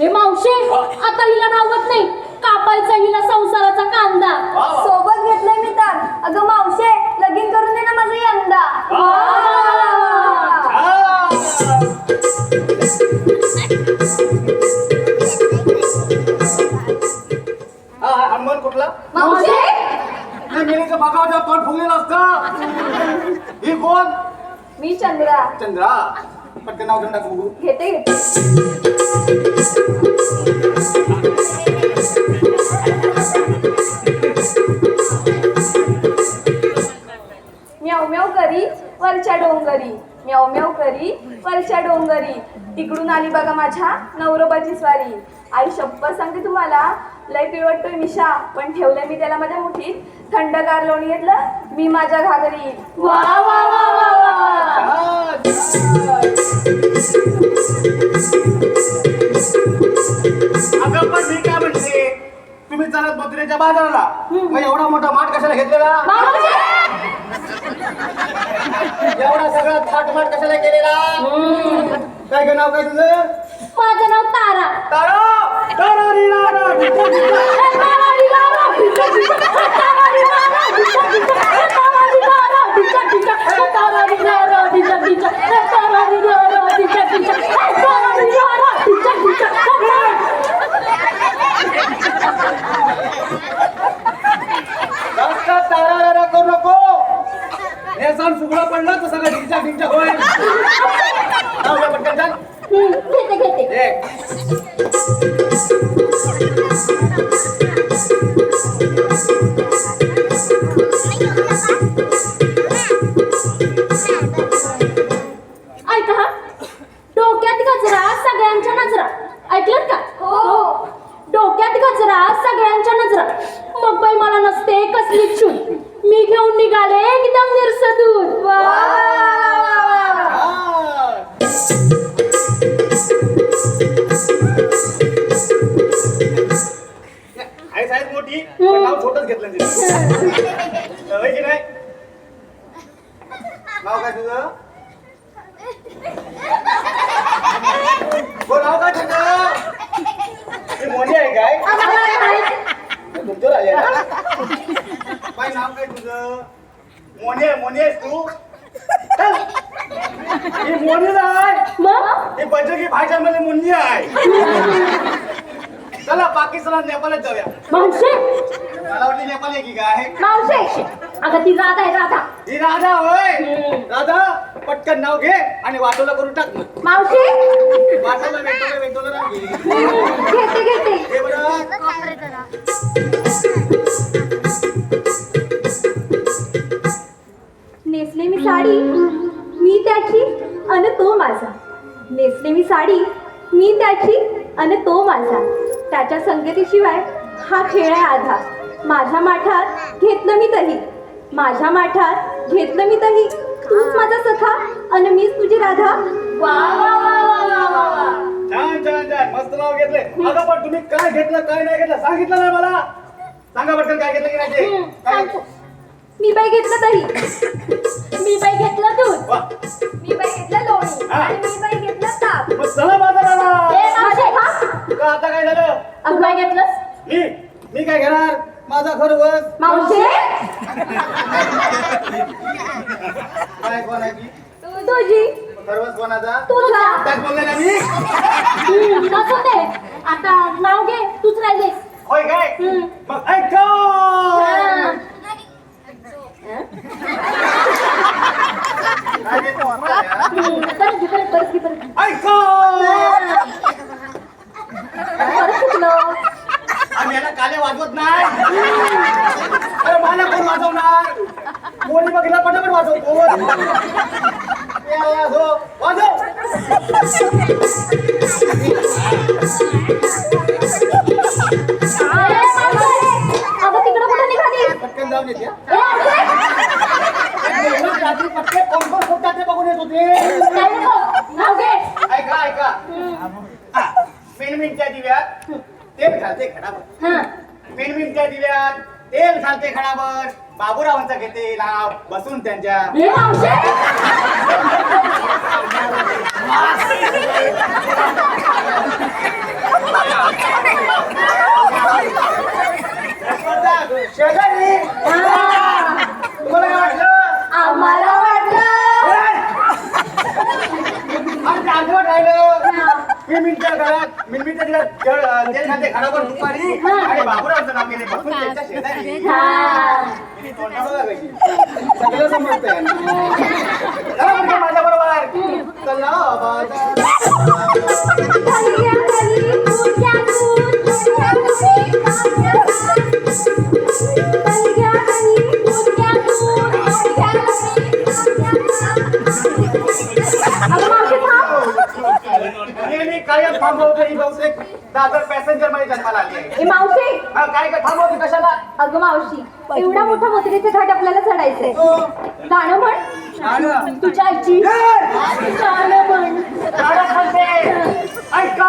हे मावशे आता हिला राहत नाही. कापायचा हिला संसाराचा कांदा. वा वा. सोबत घेतलंय मी तर. अगं मावशे लगीन करून दे ना माझं यंदा. हा हा हनुमान कुठला? मावशे! ते तोंड फुगलेलं असतं. ही कोण? मी चंद्रा. चंद्रा. पटकन नाव घेऊन टाक बघू. घेते घेते. म्याव म्याव करी वरच्या डोंगरी. म्याव म्याव करी वरच्या डोंगरी. तिकडून आली बघा माझ्या नवरोबाची स्वारी. आई शप्पथ सांगते तुम्हाला लय पिळवटतोय मिशा पण ठेवलंय मी त्याला माझ्या मुठीत. थंडगार लोणी घेतलं मी माझ्या घागरी. वा वा वा वा वा. अगं पण मी काय म्हणते? तुम्ही चालत मथुरेच्या बाजाराला. मग एवढा मोठा माठ कशाला घेतलेला? एवढा सगळा थाट माठ कशाला केलेला? काय काय नाव काय तुझं? माझं नाव तारा. तारा? तारा हे सण सुगडा पडला तर सगळं ढिंचा ढिंचा होईल जाऊ दे पटकन चल. घेते. नाव काय तुझं? हो नाव काय तुझं? मोठी आहे काय? तुमच्यावर आली काय नाव काय तुझं? मोनी आहे मोनी आहेस तू. ही मोनी आहे. ही बजरंगी भाईजानमध्ये मुन्नी आहे. चला पाकिस्तानात नेपाळात जाऊया. मला वाटली नेपाळ आहे की काय? मावशे. अगं ती राधा आहे राधा. ही राधा होय. राधा पटकन नाव घे आणि वाटोला करून टाक मग. मावशे. वाटोला वेटोला वेटोला नाव घे. घेते घेते. बरं. नेसले मी साडी मी त्याची अन तो माझा. नेसले मी साडी मी त्याची अन तो माझा. त्याच्या संगतीशिवाय हा खेळ आहे आधा. माझ्या माठात घेतलं मी तही माझ्या माठात घेतलं मी तही तूच माझा सखा अन मीच तुझी राधा. वा वा वा वा वा वा वा छान छान छान. मस्त नाव घेतले अगं पण तुम्ही काय घेतलं काय नाही घेतलं सांगितलं नाही मला. सांगा पटकन काय घेतलं की नाही ते? काय. मी बाई घेतलं तही मी बाई काय कोणाची तू? तुझी. खरवस कोणाचा? तुझा. त्यात बोलले ना मी? हम्म, कसं ते. आता नाव घे तूच राहिलेस. होय काय? हम्म. मग ऐका हा. काय घेतो आता या? हम्म, परत घे, परत परत घे, परत घे. ऐका परत चुकलो आम्ही याला काले वाजवत नाही अरे मला कोण वाजवणार कोणी बघितला पटापट वाजवतो याला वाजव वाजव ए, मावशे, अगं तिकडं कुठं निघाली पटकन जाऊन येते ए, मावशे, एवढं रात्री पटके कोण कोण फुटतात ते बघून येत होते काय नको, नाव घे ऐका ऐका हा, मिनमिनच्या दिव्यात तेल घालते खडाभर हा. मिनमिनच्या दिव्यात तेल घालते खडाभर बाबूरावांचा घेते नाव बसून त्यांच्या. ए, मावशे? वा शेजारी. तुम्हाला काय वाटलं? आम्हाला वाटलं. आमच्या आजोबा राहिलं. मी मिनिटच्या घरात मी मिनिटच्या घरात तेल खाते घरावर दुपारी आणि बाबूरावचं नाव गेले बसून त्यांच्या शेजारी. हा. Con nada de aquí. थांबवतो ही बहुतेक दादर पॅसेंजरमध्ये जन्माला आली आहे. ए मावशी. हा, काय काय थांबवते? कशाला? अगं मावशी एवढा मोठा मोत्रीचा घाट आपल्याला चढायचंय गाणं म्हण. तुझ्या आजी गाणं म्हण. गाणं ऐका!